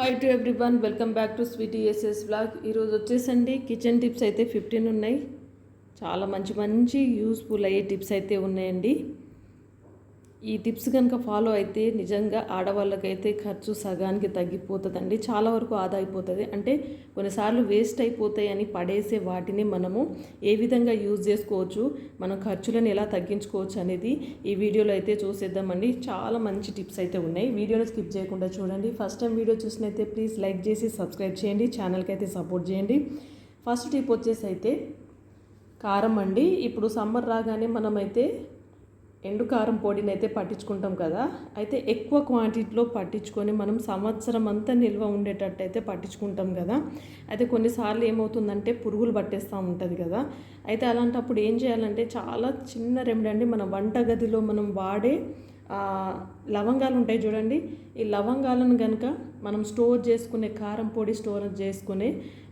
Hi to everyone welcome back to sweety SS blog ఈరోజు వచ్చేసండి. Kitchen tips అయితే fifteen ఉన్నాయి. చాలా మంచి మంచి యూస్ఫుల్ అయ్యే టిప్స్ అయితే ఉన్నాయండి. ఈ టిప్స్ కనుక ఫాలో అయితే నిజంగా ఆడవాళ్ళకైతే ఖర్చు సగానికి తగ్గిపోతుందండి. చాలా వరకు ఆదా అయిపోతుంది. అంటే కొన్నిసార్లు వేస్ట్ అయిపోతాయని పడేసే వాటిని మనము ఏ విధంగా యూజ్ చేసుకోవచ్చు మనం ఖర్చులను ఎలా తగ్గించుకోవచ్చు అనేది ఈ వీడియోలో అయితే చూసేద్దామండి. చాలా మంచి టిప్స్ అయితే ఉన్నాయి. వీడియోని స్కిప్ చేయకుండా చూడండి. ఫస్ట్ టైం వీడియో చూసినైతే ప్లీజ్ లైక్ చేసి సబ్స్క్రైబ్ చేయండి. ఛానల్కి అయితే సపోర్ట్ చేయండి. ఫస్ట్ టిప్ వచ్చేసి అయితే కారం అండి. ఇప్పుడు సమ్మర్ రాగానే మనమైతే ఎండు కారం పొడిని అయితే పట్టించుకుంటాం కదా అయితే ఎక్కువ క్వాంటిటీలో పట్టించుకొని మనం సంవత్సరం అంతా నిల్వ ఉండేటట్టు అయితే పట్టించుకుంటాం కదా. అయితే కొన్నిసార్లు ఏమవుతుందంటే పురుగులు పట్టేస్తూ ఉంటుంది కదా. అయితే అలాంటప్పుడు ఏం చేయాలంటే చాలా చిన్న రెమెడీ అండి మన వంటగదిలో మనం వాడే లవంగాలు ఉంటాయి చూడండి. ఈ లవంగాలను కనుక మనం స్టోర్ చేసుకునే కారం పొడి స్టోర్ చేసుకునే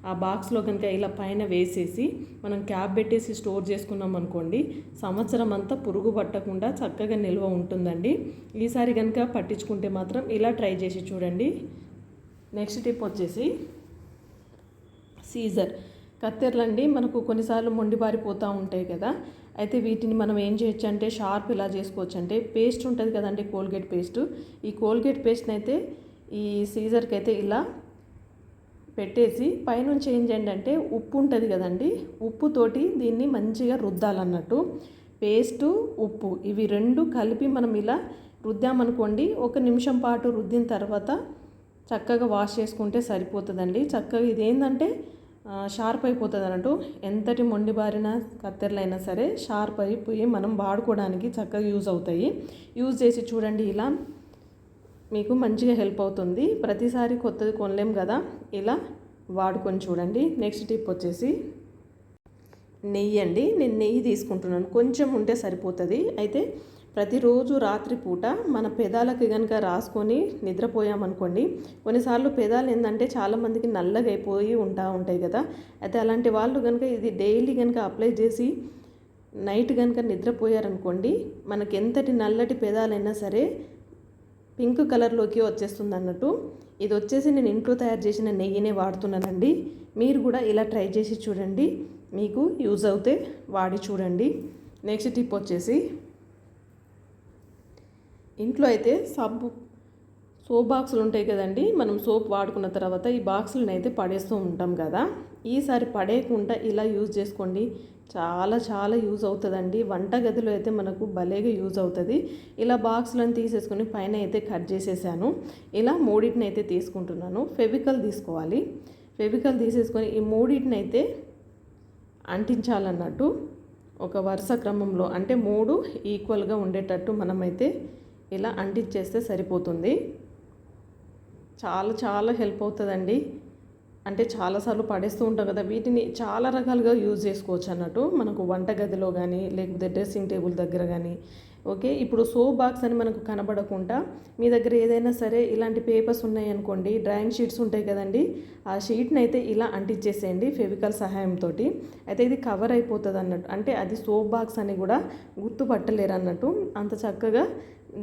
ఆ బాక్స్లో కనుక ఇలా పైన వేసేసి మనం క్యాప్ పెట్టేసి స్టోర్ చేసుకున్నాం అనుకోండి సంవత్సరం అంతా పురుగు పట్టకుండా చక్కగా నిల్వ ఉంటుందండి. ఈసారి కనుక పట్టించుకుంటే మాత్రం ఇలా ట్రై చేసి చూడండి. నెక్స్ట్ టిప్ వచ్చేసి సీజర్. కత్తెరలండి మనకు కొన్నిసార్లు మొండిబారిపోతూ ఉంటాయి కదా. అయితే వీటిని మనం ఏం చేయొచ్చు అంటే షార్ప్ ఇలా చేసుకోవచ్చు అంటే పేస్ట్ ఉంటుంది కదండి కోల్గేట్ పేస్ట్. ఈ కోల్గేట్ పేస్ట్ని అయితే ఈ సీజర్కి అయితే ఇలా పెట్టేసి పైనుంచి ఏం చేయండి అంటే ఉప్పు ఉంటుంది కదండి ఉప్పుతోటి దీన్ని మంచిగా రుద్దాలన్నట్టు. పేస్టు ఉప్పు ఇవి రెండు కలిపి మనం ఇలా రుద్దామనుకోండి ఒక నిమిషం పాటు రుద్దిన తర్వాత చక్కగా వాష్ చేసుకుంటే సరిపోతుందండి. చక్కగా ఇదేంటంటే షార్ప్ అయిపోతుంది అన్నట్టు. ఎంతటి మొండి బారిన కత్తెరలైనా సరే షార్ప్ అయిపోయి మనం వాడుకోవడానికి చక్కగా యూజ్ అవుతాయి. యూజ్ చేసి చూడండి ఇలా మీకు మంచిగా హెల్ప్ అవుతుంది. ప్రతిసారి కొత్తది కొనలేం కదా? ఇలా వాడుకొని చూడండి. నెక్స్ట్ టిప్ వచ్చేసి నెయ్యి అండి. నేను నెయ్యి తీసుకుంటున్నాను. కొంచెం ఉంటే సరిపోతుంది. అయితే ప్రతిరోజు రాత్రిపూట మన పెదాలకి కనుక రాసుకొని నిద్రపోయామనుకోండి కొన్నిసార్లు పెదాలు ఏంటంటే చాలామందికి నల్లగా అయిపోయి ఉంటా ఉంటాయి కదా. అయితే అలాంటి వాళ్ళు కనుక ఇది డైలీ కనుక అప్లై చేసి నైట్ కనుక నిద్రపోయారనుకోండి మనకి ఎంతటి నల్లటి పెదాలైనా సరే పింక్ కలర్లోకి వచ్చేస్తుంది అన్నట్టు ఇది వచ్చేసి నేను ఇంట్లో తయారు చేసిన నెయ్యినే వాడుతున్నానండి. మీరు కూడా ఇలా ట్రై చేసి చూడండి. మీకు యూజ్ అవుతే వాడి చూడండి. నెక్స్ట్ టిప్ వచ్చేసి ఇంట్లో అయితే సబ్బు సోప్ బాక్సులు ఉంటాయి కదండి. మనం సోప్ వాడుకున్న తర్వాత ఈ బాక్సులను అయితే పడేస్తూ ఉంటాం కదా. ఈసారి పడేయకుండా ఇలా యూజ్ చేసుకోండి. చాలా చాలా యూజ్ అవుతుందండి. వంటగదిలో అయితే మనకు భలేగా యూజ్ అవుతుంది. ఇలా బాక్స్లను తీసేసుకొని పైన అయితే కట్ చేసేసాను. ఇలా మూడింటిని అయితే తీసుకుంటున్నాను. ఫెవికల్ తీసుకోవాలి. ఫెవికల్ తీసేసుకొని ఈ మూడింటిని అయితే అంటించాలన్నట్టు ఒక వరుస క్రమంలో అంటే మూడు ఈక్వల్గా ఉండేటట్టు మనమైతే ఇలా అంటించేస్తే సరిపోతుంది. చాలా చాలా హెల్ప్ అవుతుందండి. అంటే చాలాసార్లు పడేస్తూ ఉంటాం కదా వీటిని చాలా రకాలుగా యూజ్ చేసుకోవచ్చు అన్నట్టు. మనకు వంటగదిలో కానీ లేకపోతే డ్రెస్సింగ్ టేబుల్ దగ్గర కానీ ఓకే ఇప్పుడు సోప్ బాక్స్ అని మనకు కనబడకుండా మీ దగ్గర ఏదైనా సరే ఇలాంటి పేపర్స్ ఉన్నాయనుకోండి డ్రాయింగ్ షీట్స్ ఉంటాయి కదండి. ఆ షీట్ని అయితే ఇలా అంటించేసేయండి ఫెవికల్ సహాయంతో అయితే ఇది కవర్ అయిపోతుంది అన్నట్టు అంటే అది సోప్ బాక్స్ అని కూడా గుర్తుపట్టలేరు అన్నట్టు అంత చక్కగా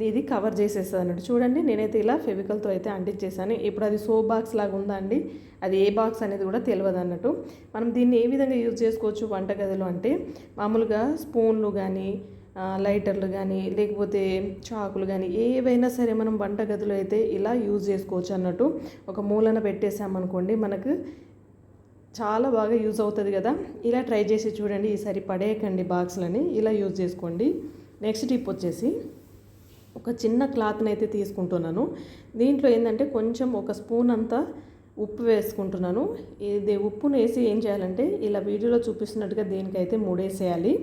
ఇది కవర్ చేసేస్తుంది అన్నట్టు. చూడండి నేనైతే ఇలా ఫెవికల్తో అయితే అంటించేసాను ఇప్పుడు అది సోప్ బాక్స్ లాగా ఉందా అండి? అది ఏ బాక్స్ అనేది కూడా తెలియదు అన్నట్టు. మనం దీన్ని ఏ విధంగా యూజ్ చేసుకోవచ్చు వంటగదిలో అంటే మామూలుగా స్పూన్లు కానీ లైటర్లు కానీ లేకపోతే చాకులు కానీ ఏవైనా సరే మనం వంటగదిలో అయితే ఇలా యూజ్ చేసుకోవచ్చు అన్నట్టు. ఒక మూలన పెట్టేసామనుకోండి మనకు చాలా బాగా యూజ్ అవుతుంది కదా. ఇలా ట్రై చేసి చూడండి ఈసారి పడేయకండి బాక్స్లని ఇలా యూజ్ చేసుకోండి. నెక్స్ట్ టిప్ వచ్చేసి ఒక చిన్న క్లాత్ని అయితే తీసుకుంటున్నాను. దీంట్లో ఏంటంటే కొంచెం ఒక స్పూన్ అంతా ఉప్పు వేసుకుంటున్నాను. ఇది ఉప్పును వేసి ఏం చేయాలంటే ఇలా వీడియోలో చూపిస్తున్నట్టుగా దీనికైతే ముడేసేయాలి.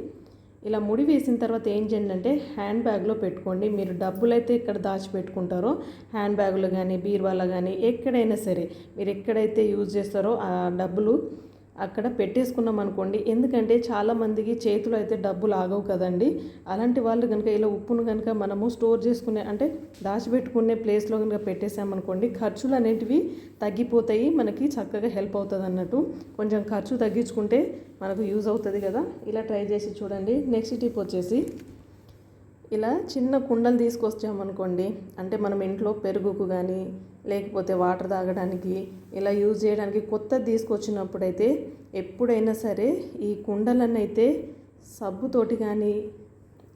ఇలా ముడి వేసిన తర్వాత ఏం చేయండి అంటే హ్యాండ్ బ్యాగ్లో పెట్టుకోండి. మీరు డబ్బులు అయితే ఇక్కడ దాచిపెట్టుకుంటారో హ్యాండ్ బ్యాగులో కానీ బీర్వాలో కానీ ఎక్కడైనా సరే మీరు ఎక్కడైతే యూజ్ చేస్తారో ఆ డబ్బులు అక్కడ పెట్టేసుకున్నాం అనుకోండి. ఎందుకంటే చాలామందికి చేతులు అయితే డబ్బులు ఆగవు కదండి. అలాంటి వాళ్ళు కనుక ఇలా ఉప్పును కనుక మనము స్టోర్ చేసుకునే అంటే దాచిపెట్టుకునే ప్లేస్లో కనుక పెట్టేసామనుకోండి ఖర్చులు అనేటివి తగ్గిపోతాయి. మనకి చక్కగా హెల్ప్ అవుతుంది అన్నట్టు. కొంచెం ఖర్చు తగ్గించుకుంటే మనకు యూజ్ అవుతుంది కదా. ఇలా ట్రై చేసి చూడండి. నెక్స్ట్ టిప్ వచ్చేసి ఇలా చిన్న కుండలు తీసుకొచ్చామనుకోండి అంటే మనం ఇంట్లో పెరుగుకు కానీ లేకపోతే వాటర్ తాగడానికి ఇలా యూజ్ చేయడానికి కొత్తది తీసుకొచ్చినప్పుడైతే ఎప్పుడైనా సరే ఈ కుండలను అయితే సబ్బుతోటి కానీ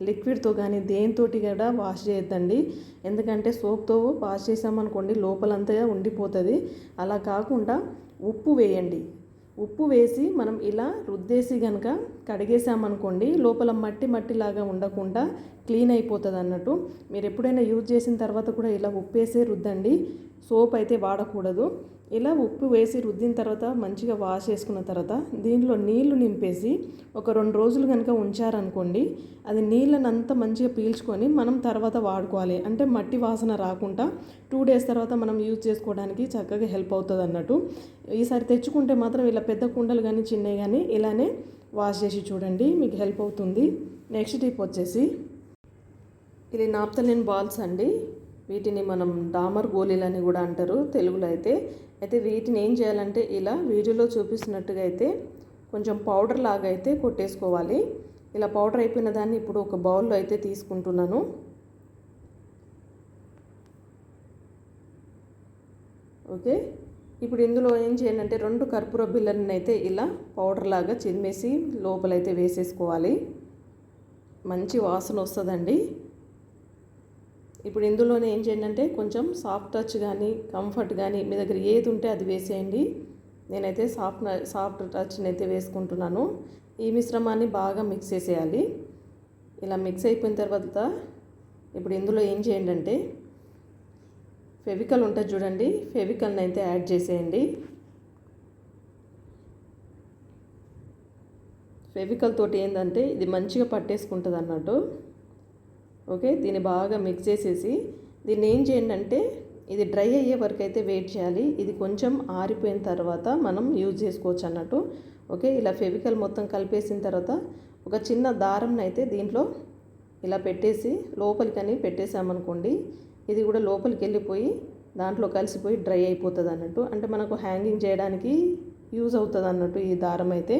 లిక్విడ్తో కానీ దేనితోటి కూడా వాష్ చేయొద్దండి. ఎందుకంటే సోప్తో వాష్ చేసామనుకోండి లోపలంతా ఉండిపోతుంది. అలా కాకుండా ఉప్పు వేయండి. ఉప్పు వేసి మనం ఇలా రుద్దేసి కనుక కడిగేసామనుకోండి లోపల మట్టి మట్టిలాగా ఉండకుండా క్లీన్ అయిపోతుంది అన్నట్టు మీరు ఎప్పుడైనా యూజ్ చేసిన తర్వాత కూడా ఇలా ఉప్పు వేసే రుద్దండి. సోప్ అయితే వాడకూడదు. ఇలా ఉప్పు వేసి రుద్దిన తర్వాత మంచిగా వాష్ చేసుకున్న తర్వాత దీనిలో నీళ్ళు నింపేసి ఒక రెండు రోజులు కనుక ఉంచారనుకోండి అది నీళ్ళని అంతా మంచిగా పీల్చుకొని మనం తర్వాత వాడుకోవాలి. అంటే మట్టి వాసన రాకుండా టూ డేస్ తర్వాత మనం యూజ్ చేసుకోవడానికి చక్కగా హెల్ప్ అవుతుంది అన్నట్టు ఈసారి తెచ్చుకుంటే మాత్రం ఇలా పెద్ద కుండలు కానీ చిన్నవి కానీ ఇలానే వాష్ చేసి చూడండి మీకు హెల్ప్ అవుతుంది. నెక్స్ట్ టిప్ వచ్చేసి ఇది నాప్తలిన్ బాల్స్ అండి. వీటిని మనం డామర్ గోళీలని కూడా అంటారు తెలుగులో అయితే. అయితే వీటిని ఏం చేయాలంటే ఇలా వీడియోలో చూపిస్తున్నట్టుగా అయితే కొంచెం పౌడర్ లాగా అయితే కొట్టేసుకోవాలి. ఇలా పౌడర్ అయిపోయిన దాన్ని ఇప్పుడు ఒక బౌల్లో అయితే తీసుకుంటున్నాను. ఓకే? ఇప్పుడు ఇందులో ఏం చేయండి అంటే రెండు కర్పూర బిళ్ళని అయితే ఇలా పౌడర్ లాగా చిమ్మేసి లోపలైతే వేసేసుకోవాలి. మంచి వాసన వస్తుందండి. ఇప్పుడు ఇందులోనే ఏం చేయండి అంటే కొంచెం సాఫ్ట్ టచ్ కానీ కంఫర్ట్ కానీ మీ దగ్గర ఏది ఉంటే అది వేసేయండి. నేనైతే సాఫ్ట్ సాఫ్ట్ టచ్ని అయితే వేసుకుంటున్నాను. ఈ మిశ్రమాన్ని బాగా మిక్స్ చేసేయాలి. ఇలా మిక్స్ అయిపోయిన తర్వాత ఇప్పుడు ఇందులో ఏం చేయండి అంటే ఫెవికల్ ఉంటుంది చూడండి. ఫెవికల్ని అయితే యాడ్ చేసేయండి. ఫెవికల్ తోటి ఏంటంటే ఇది మంచిగా పట్టేసుకుంటుంది అన్నట్టు. ఓకే దీన్ని బాగా మిక్స్ చేసేసి దీన్ని ఏం చేయండి అంటే ఇది డ్రై అయ్యే వరకు అయితే వెయిట్ చేయాలి. ఇది కొంచెం ఆరిపోయిన తర్వాత మనం యూజ్ చేసుకోవచ్చు అన్నట్టు. ఓకే ఇలా ఫెవికల్ మొత్తం కలిపేసిన తర్వాత ఒక చిన్న దారంని అయితే దీంట్లో ఇలా పెట్టేసి లోపలికని పెట్టేసామనుకోండి ఇది కూడా లోపలికి వెళ్ళిపోయి దాంట్లో కలిసిపోయి డ్రై అయిపోతుంది అన్నట్టు. అంటే మనకు హ్యాంగింగ్ చేయడానికి యూజ్ అవుతుంది అన్నట్టు ఈ దారం అయితే.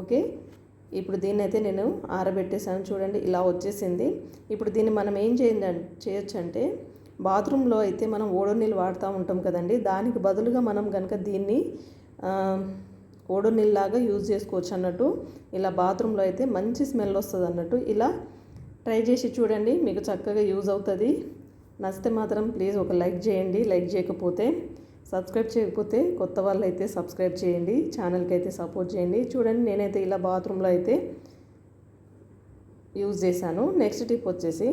ఓకే? ఇప్పుడు దీన్ని అయితే నేను ఆరబెట్టేసాను చూడండి ఇలా వచ్చేసింది. ఇప్పుడు దీన్ని మనం ఏం చేయండి చేయొచ్చు అంటే బాత్రూంలో అయితే మనం ఓడో నీళ్ళు వాడుతూ ఉంటాం కదండి. దానికి బదులుగా మనం కనుక దీన్ని ఓడో నీళ్ళలాగా యూజ్ చేసుకోవచ్చు అన్నట్టు. ఇలా బాత్రూంలో అయితే మంచి స్మెల్ వస్తుంది అన్నట్టు. ఇలా ట్రై చేసి చూడండి మీకు చక్కగా యూజ్ అవుతుంది. నచ్చితే మాత్రం ప్లీజ్ ఒక లైక్ చేయండి. లైక్ చేయకపోతే సబ్స్క్రైబ్ చేయకపోతే కొత్త వాళ్ళు అయితే సబ్స్క్రైబ్ చేయండి. ఛానల్కి అయితే సపోర్ట్ చేయండి. చూడండి నేనైతే ఇలా బాత్రూంలో అయితే యూజ్ చేశాను. నెక్స్ట్ టిప్ వచ్చేసి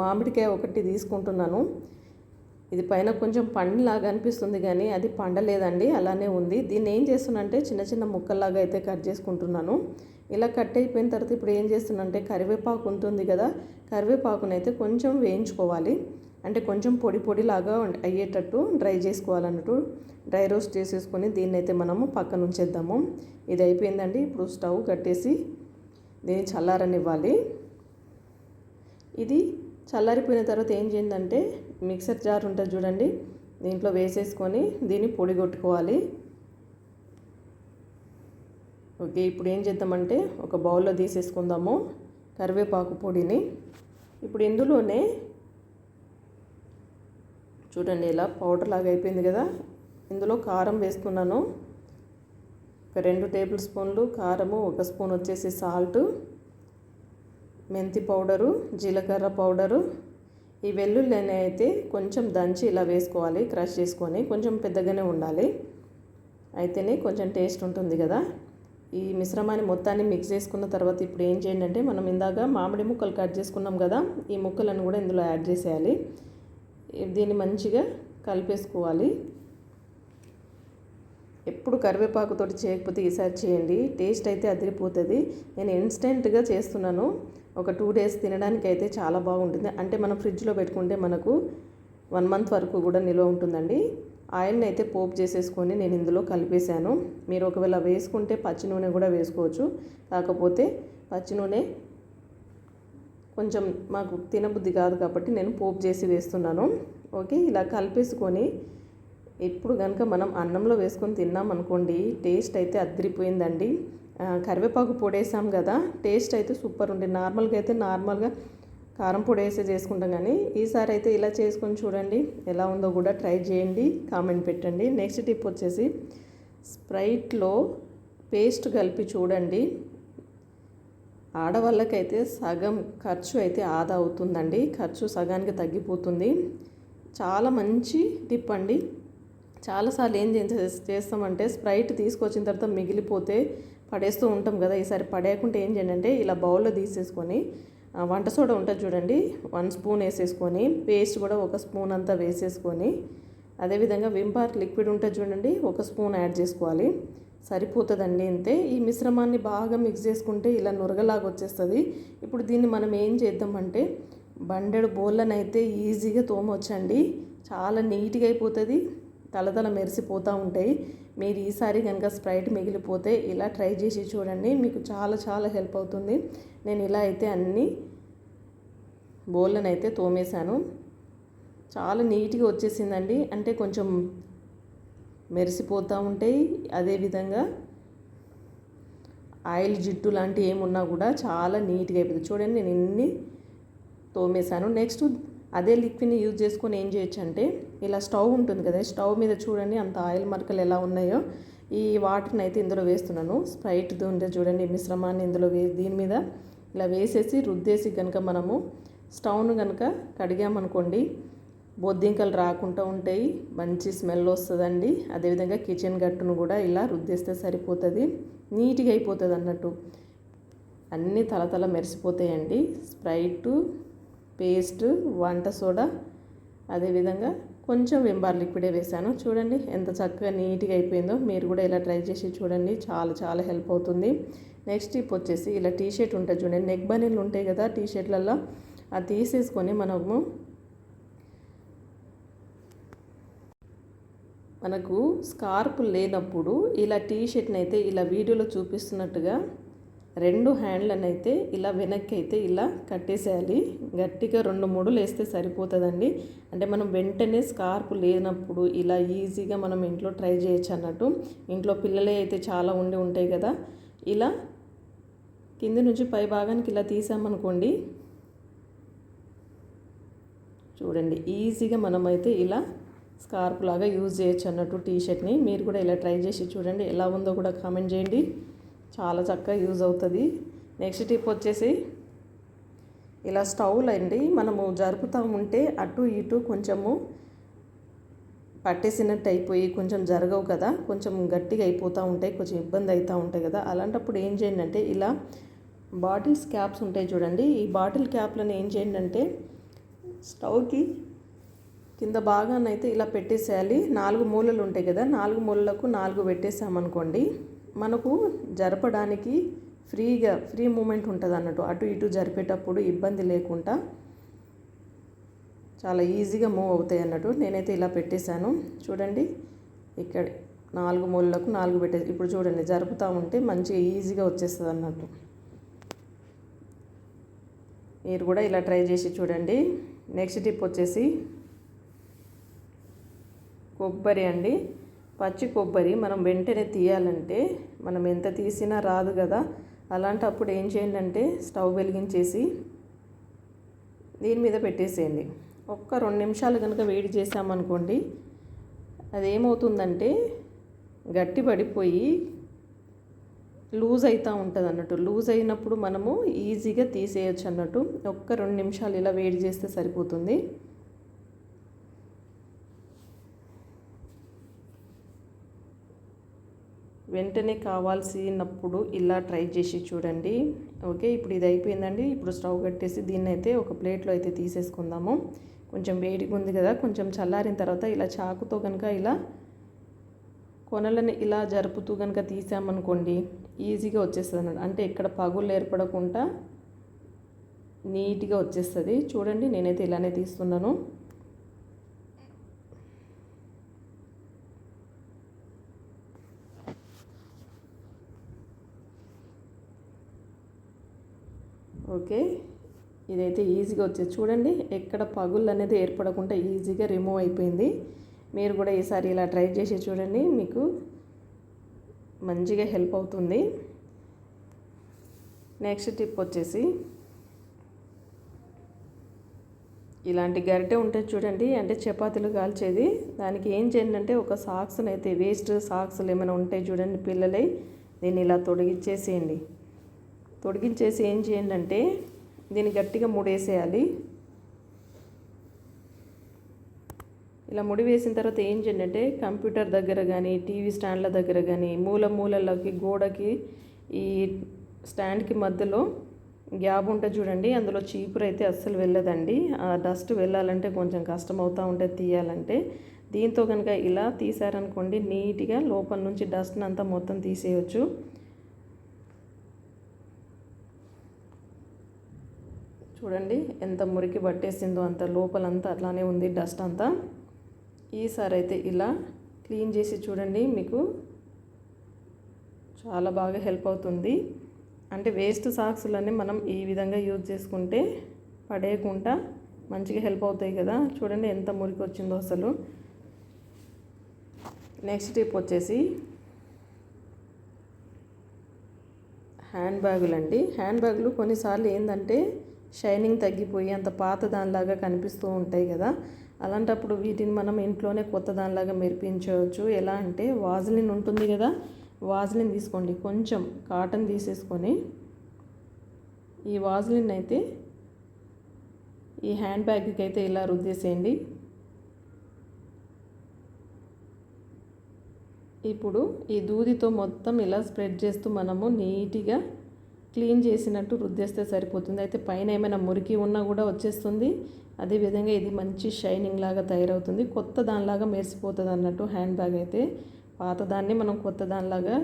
మామిడికాయ ఒకటి తీసుకుంటున్నాను. ఇది పైన కొంచెం పండులాగా అనిపిస్తుంది కానీ అది పండలేదండి అలానే ఉంది. దీన్ని ఏం చేస్తున్నానంటే చిన్న చిన్న ముక్కల్లాగా అయితే కట్ చేసుకుంటున్నాను. ఇలా కట్ అయిపోయిన తర్వాత ఇప్పుడు ఏం చేస్తున్నానంటే కరివేపాకు ఉంటుంది కదా కరివేపాకునైతే కొంచెం వేయించుకోవాలి. అంటే కొంచెం పొడి పొడిలాగా అయ్యేటట్టు డ్రై చేసుకోవాలన్నట్టు డ్రై రోస్ట్ చేసేసుకొని దీన్ని అయితే మనము పక్కన ఉంచేద్దాము. ఇది అయిపోయిందండి. ఇప్పుడు స్టవ్ కట్టేసి దీన్ని చల్లారనివ్వాలి. ఇది చల్లారిపోయిన తర్వాత ఏం చేయండి మిక్సర్ జార్ ఉంటుంది చూడండి దీంట్లో వేసేసుకొని దీన్ని పొడి కొట్టుకోవాలి. ఓకే ఇప్పుడు ఏం చేద్దామంటే ఒక బౌల్లో తీసేసుకుందాము కరివేపాకు పొడిని. ఇప్పుడు ఇందులోనే చూడండి ఇలా పౌడర్ లాగా అయిపోయింది కదా. ఇందులో కారం వేసుకున్నాను ఒక రెండు టేబుల్ స్పూన్లు కారము ఒక స్పూన్ వచ్చేసి సాల్ట్ మెంతి పౌడరు జీలకర్ర పౌడరు. ఈ వెల్లుల్లి అయితే కొంచెం దంచి ఇలా వేసుకోవాలి క్రష్ చేసుకొని కొంచెం పెద్దగానే ఉండాలి. అయితేనే కొంచెం టేస్ట్ ఉంటుంది కదా. ఈ మిశ్రమాన్ని మొత్తాన్ని మిక్స్ చేసుకున్న తర్వాత ఇప్పుడు ఏం చేయండి అంటే మనం ఇందాక మామిడి ముక్కలు కట్ చేసుకున్నాం కదా ఈ ముక్కలను కూడా ఇందులో యాడ్ చేసేయాలి. దీన్ని మంచిగా కలిపేసుకోవాలి. ఎప్పుడు కరివేపాకుతోటి చేయకపోతే ఈసారి చేయండి. టేస్ట్ అయితే అదిరిపోతుంది. నేను ఇన్స్టెంట్గా చేస్తున్నాను. ఒక టూ డేస్ తినడానికి అయితే చాలా బాగుంటుంది. అంటే మనం ఫ్రిడ్జ్లో పెట్టుకుంటే మనకు వన్ మంత్ వరకు కూడా నిల్వ ఉంటుందండి. ఆయిల్ని అయితే పోపు చేసేసుకొని నేను ఇందులో కలిపేశాను. మీరు ఒకవేళ వేసుకుంటే పచ్చి నూనె కూడా వేసుకోవచ్చు. కాకపోతే పచ్చి నూనె కొంచెం మాకు తినబుద్ధి కాదు కాబట్టి నేను పోపు చేసి వేస్తున్నాను. ఓకే ఇలా కలిపేసుకొని ఇప్పుడు కనుక మనం అన్నంలో వేసుకొని తిన్నాం అనుకోండి టేస్ట్ అయితే అద్దరిపోయిందండి కరివేపాకు పొడేసాం కదా టేస్ట్ అయితే సూపర్ ఉంది నార్మల్గా అయితే నార్మల్గా కారం పొడి వేసే చేసుకుంటాం కానీ ఈసారి అయితే ఇలా చేసుకొని చూడండి ఎలా ఉందో కూడా ట్రై చేయండి కామెంట్ పెట్టండి. నెక్స్ట్ టిప్ వచ్చేసి స్ప్రైట్లో పేస్ట్ కలిపి చూడండి. ఆడవాళ్ళకైతే సగం ఖర్చు అయితే ఆదా అవుతుందండి. ఖర్చు సగానికి తగ్గిపోతుంది. చాలా మంచి టిప్ అండి. చాలాసార్లు ఏం చేస్తామంటే స్ప్రైట్ తీసుకొచ్చిన తర్వాత మిగిలిపోతే పడేస్తూ ఉంటాం కదా ఈసారి పడేయకుంటే ఏం చేయండి అంటే ఇలా బౌల్లో తీసేసుకొని వంట సోడా ఉంటుంది చూడండి. వన్ స్పూన్ వేసేసుకొని పేస్ట్ కూడా ఒక స్పూన్ అంతా వేసేసుకొని అదేవిధంగా వింపార్ లిక్విడ్ ఉంటుంది చూడండి ఒక స్పూన్ యాడ్ చేసుకోవాలి. సరిపోతుందండి అంతే. ఈ మిశ్రమాన్ని బాగా మిక్స్ చేసుకుంటే ఇలా నురగలాగా వచ్చేస్తుంది. ఇప్పుడు దీన్ని మనం ఏం చేద్దామంటే బండెడు బోళ్ళనైతే ఈజీగా తోమొచ్చండి చాలా నీట్గా అయిపోతుంది. తలతల మెరిసిపోతూ ఉంటాయి. మీరు ఈసారి కనుక స్ప్రైట్ మిగిలిపోతే ఇలా ట్రై చేసి చూడండి. మీకు చాలా చాలా హెల్ప్ అవుతుంది. నేను ఇలా అయితే అన్ని బోళ్ళను అయితే తోమేశాను. చాలా నీట్గా వచ్చేసిందండి. అంటే కొంచెం మెరిసిపోతూ ఉంటాయి. అదేవిధంగా ఆయిల్ జిడ్డు లాంటివి ఏమున్నా కూడా చాలా నీట్గా అయిపోతుంది చూడండి నేను ఇన్ని తోమేశాను. నెక్స్ట్ అదే లిక్విడ్ని యూజ్ చేసుకొని ఏం చేయొచ్చు అంటే ఇలా స్టవ్ ఉంటుంది కదా స్టవ్ మీద చూడండి అంత ఆయిల్ మరకలు ఎలా ఉన్నాయో. ఈ వాటర్ని అయితే ఇందులో వేస్తున్నాను. స్ప్రైట్ ఉంటే చూడండి మిశ్రమాన్ని ఇందులో వే దీని మీద ఇలా వేసేసి రుద్దేసి కనుక మనము స్టవ్ను కనుక కడిగామనుకోండి బొద్దింకలు రాకుండా ఉంటాయి మంచి స్మెల్ వస్తుందండి. అదేవిధంగా కిచెన్ గట్టును కూడా ఇలా రుద్దేస్తే సరిపోతుంది నీట్గా అయిపోతుంది అన్నట్టు అన్నీ తలతల మెరిసిపోతాయండి. స్ప్రైటు పేస్ట్ వంట సోడా అదేవిధంగా కొంచెం వింబార్ లిక్విడే వేసాను చూడండి ఎంత చక్కగా నీట్గా అయిపోయిందో. మీరు కూడా ఇలా ట్రై చేసి చూడండి. చాలా చాలా హెల్ప్ అవుతుంది. నెక్స్ట్ టిప్ వచ్చేసి ఇలా టీ షర్ట్ ఉంటుంది చూడండి. నెక్ బనీలు ఉంటాయి కదా టీ షర్ట్లలో. అది తీసేసుకొని మనము మనకు స్కార్ప్ లేనప్పుడు ఇలా టీ షర్ట్ని అయితే ఇలా వీడియోలో చూపిస్తున్నట్టుగా రెండు హ్యాండ్లను అయితే ఇలా వెనక్కి అయితే ఇలా కట్టేసేయాలి. గట్టిగా రెండు మూడు లేస్తే సరిపోతుందండి. అంటే మనం వెంటనే స్కార్ప్ లేనప్పుడు ఇలా ఈజీగా మనం ఇంట్లో ట్రై చేయొచ్చు అన్నట్టు. ఇంట్లో పిల్లలే అయితే చాలా ఉండి ఉంటాయి కదా. ఇలా కింది నుంచి పై భాగానికి ఇలా తీసామనుకోండి. చూడండి ఈజీగా మనమైతే ఇలా స్కార్ప్ లాగా యూజ్ చేయొచ్చు అన్నట్టు టీ షర్ట్ని మీరు కూడా ఇలా ట్రై చేసి చూడండి ఎలా ఉందో కూడా కామెంట్ చేయండి. చాలా చక్కగా యూజ్ అవుతుంది. నెక్స్ట్ టిప్ వచ్చేసి ఇలా స్టవ్లు అండి మనము జరుపుతూ ఉంటే అటు ఇటు కొంచెము పట్టేసినట్టు అయిపోయి కొంచెం జరగవు కదా కొంచెం గట్టిగా అయిపోతూ ఉంటాయి కొంచెం ఇబ్బంది అవుతూ ఉంటాయి కదా. అలాంటప్పుడు ఏం చేయండి అంటే ఇలా బాటిల్స్ క్యాప్స్ ఉంటాయి చూడండి ఈ బాటిల్ క్యాప్లను ఏం చేయండి అంటే స్టవ్కి కింద భాగానైతే ఇలా పెట్టేసేయాలి. నాలుగు మూలలు ఉంటాయి కదా నాలుగు మూలలకు నాలుగు పెట్టేసామనుకోండి మనకు జరపడానికి ఫ్రీగా ఫ్రీ మూమెంట్ ఉంటుంది అన్నట్టు అటు ఇటు జరిపేటప్పుడు ఇబ్బంది లేకుండా చాలా ఈజీగా మూవ్ అవుతాయి అన్నట్టు నేనైతే ఇలా పెట్టేశాను. చూడండి ఇక్కడ నాలుగు మూలలకు నాలుగు పెట్టే ఇప్పుడు చూడండి జరుపుతూ ఉంటే మంచిగా ఈజీగా వచ్చేస్తుంది అన్నట్టు మీరు కూడా ఇలా ట్రై చేసి చూడండి. నెక్స్ట్ టిప్ వచ్చేసి కొబ్బరి అండి. పచ్చి కొబ్బరి మనం వెంటనే తీయాలంటే మనం ఎంత తీసినా రాదు కదా. అలాంటప్పుడు ఏం చేయండి అంటే స్టవ్ వెలిగించేసి దీని మీద పెట్టేసేయండి. ఒక్క రెండు నిమిషాలు కనుక వేడి చేసామనుకోండి అదేమవుతుందంటే గట్టి పడిపోయి లూజ్ అవుతూ ఉంటుంది అన్నట్టు. లూజ్ అయినప్పుడు మనము ఈజీగా తీసేయచ్చు అన్నట్టు. ఒక్క రెండు నిమిషాలు ఇలా వేడి చేస్తే సరిపోతుంది. వెంటనే కావాల్సినప్పుడు ఇలా ట్రై చేసి చూడండి. ఓకే ఇప్పుడు ఇది అయిపోయిందండి. ఇప్పుడు స్టవ్ కట్టేసి దీన్ని అయితే ఒక ప్లేట్లో అయితే తీసేసుకుందాము. కొంచెం వేడిగా ఉంది కదా కొంచెం చల్లారిన తర్వాత ఇలా చాకుతో కనుక ఇలా కొనలను ఇలా జరుపుతూ కనుక తీసామనుకోండి ఈజీగా వచ్చేస్తుంది అంటే ఇక్కడ పగులు ఏర్పడకుండా నీట్గా వచ్చేస్తుంది. చూడండి నేనైతే ఇలానే తీస్తున్నాను. ఓకే? ఇదైతే ఈజీగా వచ్చేది. చూడండి ఎక్కడ పగుళ్ళు అనేది ఏర్పడకుండా ఈజీగా రిమూవ్ అయిపోయింది. మీరు కూడా ఈసారి ఇలా ట్రై చేసి చూడండి మీకు మంచిగా హెల్ప్ అవుతుంది. నెక్స్ట్ టిప్ వచ్చేసి ఇలాంటి గరిటె ఉంటుంది చూడండి అంటే చపాతీలు కాల్చేది. దానికి ఏం చేయండి అంటే ఒక సాక్స్ని అయితే వేస్ట్ సాక్స్లు ఏమైనా ఉంటాయి చూడండి పిల్లలై దీన్ని ఇలా తొడిగించేసేయండి తొడిగించేసి ఏం చేయండి అంటే దీన్ని గట్టిగా ముడేసేయాలి. ఇలా ముడి వేసిన తర్వాత ఏం చేయండి అంటే కంప్యూటర్ దగ్గర కానీ టీవీ స్టాండ్ల దగ్గర కానీ మూల మూలలోకి గోడకి ఈ స్టాండ్కి మధ్యలో గ్యాబ్ ఉంటుంది చూడండి అందులో చీపురు అయితే అస్సలు వెళ్ళదండి. ఆ డస్ట్ వెళ్ళాలంటే కొంచెం కష్టం అవుతూ ఉంటుంది తీయాలంటే. దీంతో కనుక ఇలా తీసారనుకోండి నీట్గా లోపల నుంచి డస్ట్ని అంతా మొత్తం తీసేయచ్చు. చూడండి ఎంత మురికి పట్టేసిందో అంత లోపలంతా అట్లానే ఉంది డస్ట్ అంతా. ఈసారి అయితే ఇలా క్లీన్ చేసి చూడండి మీకు చాలా బాగా హెల్ప్ అవుతుంది. అంటే వేస్ట్ సాక్స్లన్నీ మనం ఈ విధంగా యూజ్ చేసుకుంటే పడేయకుండా మంచిగా హెల్ప్ అవుతాయి కదా. చూడండి ఎంత మురికి వచ్చిందో అసలు. నెక్స్ట్ టిప్ వచ్చేసి హ్యాండ్ బ్యాగులు అండి హ్యాండ్ బ్యాగులు కొన్నిసార్లు ఏంటంటే షైనింగ్ తగ్గిపోయి అంత పాత దానిలాగా కనిపిస్తూ ఉంటాయి కదా. అలాంటప్పుడు వీటిని మనం ఇంట్లోనే కొత్త దానిలాగా మెరిపించవచ్చు. ఎలా అంటే వాజలిన్ ఉంటుంది కదా. వాజలిన్ తీసుకోండి. కొంచెం కాటన్ తీసేసుకొని ఈ వాజలిన్ అయితే ఈ హ్యాండ్ బ్యాగ్కి అయితే ఇలా రుద్దేసేయండి. ఇప్పుడు ఈ దూదితో మొత్తం ఇలా స్ప్రెడ్ చేస్తూ మనము నీట్గా క్లీన్ చేసినట్టు రుద్దేస్తే సరిపోతుంది. అయితే పైన ఏమైనా మురికి ఉన్నా కూడా వచ్చేస్తుంది. అదేవిధంగా ఇది మంచి షైనింగ్ లాగా తయారవుతుంది. కొత్త దానిలాగా మెరిసిపోతుంది అన్నట్టు హ్యాండ్ బ్యాగ్ అయితే. పాత దాన్ని మనం కొత్త దానిలాగా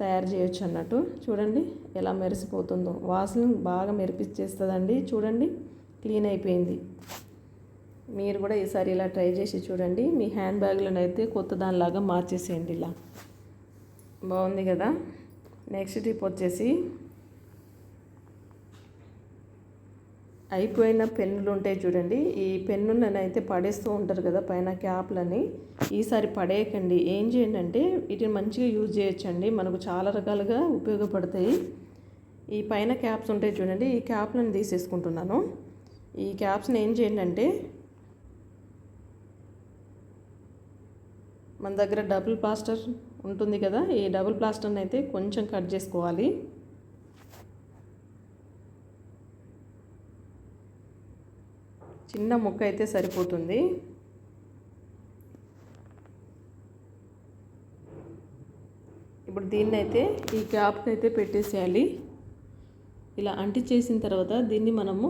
తయారు చేయొచ్చు అన్నట్టు. చూడండి ఎలా మెరిసిపోతుందో. వాసన బాగా మెరిపించేస్తుందండి చూడండి క్లీన్ అయిపోయింది. మీరు కూడా ఈసారి ఇలా ట్రై చేసి చూడండి. మీ హ్యాండ్ బ్యాగ్లను అయితే కొత్త దానిలాగా మార్చేసేయండి ఇలా. బాగుంది కదా? నెక్స్ట్ టిప్ వచ్చేసి అయిపోయిన పెన్నులు ఉంటాయి చూడండి. ఈ పెన్నులను అయితే పడేస్తూ ఉంటారు కదా పైన క్యాప్లని. ఈసారి పడేయకండి. ఏం చేయండి అంటే వీటిని మంచిగా యూజ్ చేయొచ్చండి. మనకు చాలా రకాలుగా ఉపయోగపడతాయి. ఈ పైన క్యాప్స్ ఉంటాయి చూడండి. ఈ క్యాప్లను తీసేసుకుంటున్నాను. ఈ క్యాప్స్ని ఏం చేయండి అంటే మన దగ్గర డబుల్ ప్లాస్టర్ ఉంటుంది కదా. ఈ డబుల్ ప్లాస్టర్ని అయితే కొంచెం కట్ చేసుకోవాలి. చిన్న ముక్క అయితే సరిపోతుంది. ఇప్పుడు దీన్ని అయితే ఈ క్యాప్కి అయితే పెట్టేసేయాలి. ఇలా అంటి చేసిన తర్వాత దీన్ని మనము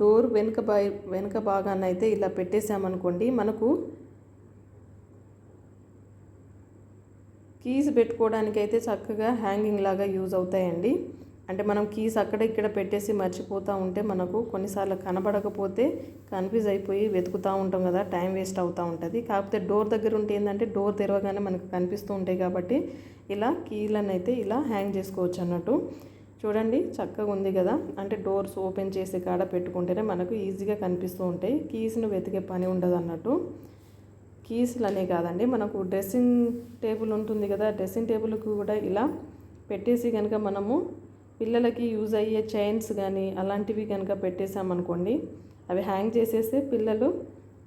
డోర్ వెనుక బా వెనుక భాగాన్ని అయితే ఇలా పెట్టేసామనుకోండి మనకు కీస్ పెట్టుకోవడానికి అయితే చక్కగా హ్యాంగింగ్ లాగా యూజ్ అవుతాయండి. అంటే మనం కీస్ అక్కడ ఇక్కడ పెట్టేసి మర్చిపోతూ ఉంటే మనకు కొన్నిసార్లు కనబడకపోతే కన్ఫ్యూజ్ అయిపోయి వెతుకుతూ ఉంటాం కదా టైం వేస్ట్ అవుతూ ఉంటుంది. కాకపోతే డోర్ దగ్గర ఉంటే ఏంటంటే డోర్ తెరవగానే మనకు కనిపిస్తూ ఉంటాయి కాబట్టి ఇలా కీలను అయితే ఇలా హ్యాంగ్ చేసుకోవచ్చు అన్నట్టు. చూడండి చక్కగా ఉంది కదా. అంటే డోర్స్ ఓపెన్ చేసి కాడ పెట్టుకుంటేనే మనకు ఈజీగా కనిపిస్తూ ఉంటాయి. కీస్ను వెతికే పని ఉండదు అన్నట్టు. కీస్లు అనే కాదండి మనకు డ్రెస్సింగ్ టేబుల్ ఉంటుంది కదా డ్రెస్సింగ్ టేబుల్కి కూడా ఇలా పెట్టేసి కనుక మనము పిల్లలకి యూజ్ అయ్యే చైన్స్ కానీ అలాంటివి కనుక పెట్టేశామనుకోండి అవి హ్యాంగ్ చేసేస్తే పిల్లలు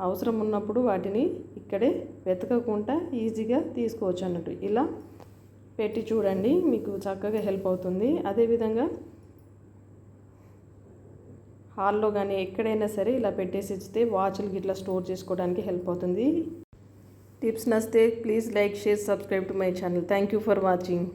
అవసరం ఉన్నప్పుడు వాటిని ఇక్కడే వెతకకుండా ఈజీగా తీసుకోవచ్చు అన్నట్టు. ఇలా పెట్టి చూడండి మీకు చక్కగా హెల్ప్ అవుతుంది. అదేవిధంగా హాల్లో కానీ ఎక్కడైనా సరే ఇలా పెట్టేసి ఇచ్చితే వాచ్లు గిట్లా స్టోర్ చేసుకోవడానికి హెల్ప్ అవుతుంది. Tips నస్తే please like share subscribe to my channel. Thank you for watching.